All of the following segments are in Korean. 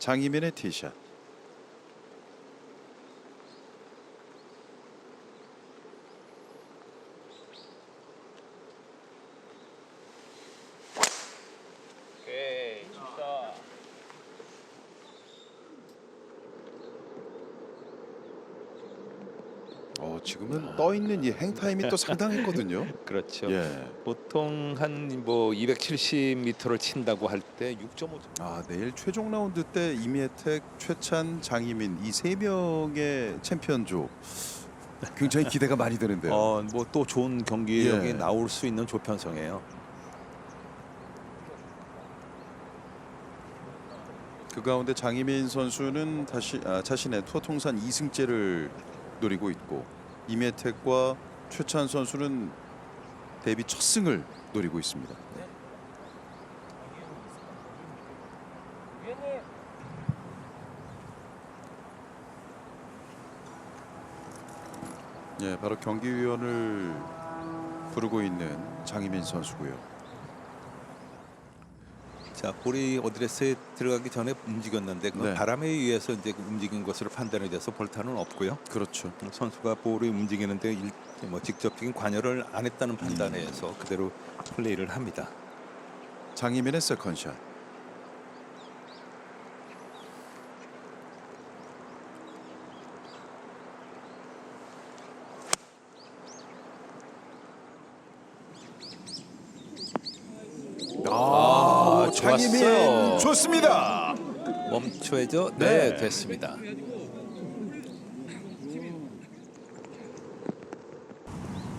장희민의 티샷. 어, 지금은 떠 있는 이 행타임이 또 상당했거든요. 그렇죠. 예. 보통 한 뭐 270m를 친다고 할 때 6.5. 아 내일 최종 라운드 때 이미혜택, 최찬, 장희민 이 세 명의 챔피언조 굉장히 기대가 많이 되는데요. 어, 뭐 또 좋은 경기력이 예. 나올 수 있는 조편성이에요. 그 가운데 장희민 선수는 다시 아, 자신의 투어 통산 2승째를 노리고 있고 이미혜택과 최찬 선수는 데뷔 첫 승을 노리고 있습니다. 예, 바로 경기위원을 부르고 있는 장희민 선수고요. 자, 볼이 어드레스에 들어가기 전에 움직였는데 그 네. 바람에 의해서 이제 그 움직인 것으로 판단이 돼서 볼타는 없고요. 그렇죠. 선수가 볼이 움직이는데 일, 뭐 직접적인 관여를 안 했다는 판단에 의해서 그대로 플레이를 합니다. 장희민의 세컨샷. 아, 아, 장희민 좋았어요. 좋습니다. 멈춰야죠. 네. 네, 됐습니다.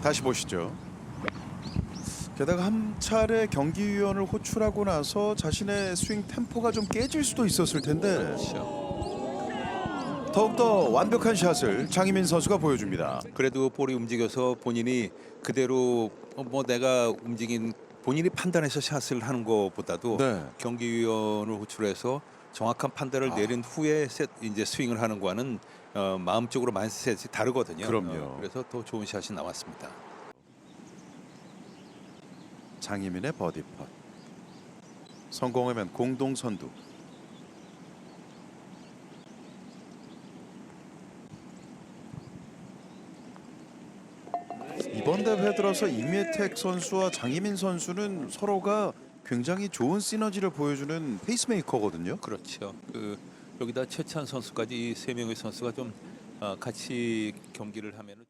다시 보시죠. 게다가 한 차례 경기위원을 호출하고 나서 자신의 스윙 템포가 좀 깨질 수도 있었을 텐데 그렇죠. 더욱더 완벽한 샷을 장희민 선수가 보여줍니다. 그래도 볼이 움직여서 본인이 그대로 어, 뭐 내가 움직인 본인이 판단해서 샷을 하는 것보다도 네. 경기위원을 호출해서 정확한 판단을 아. 내린 후에 셋 이제 스윙을 하는 거와는 어, 마음적으로 마인드셋이 다르거든요. 그럼요. 어, 그래서 더 좋은 샷이 나왔습니다. 장희민의 버디 팟. 성공하면 공동 선두. 이번 대회 들어서 임예택 선수와 장희민 선수는 서로가 굉장히 좋은 시너지를 보여주는 페이스메이커거든요. 그렇죠. 그 여기다 최찬 선수까지 이 세 명의 선수가 좀 어, 같이 경기를 하면은.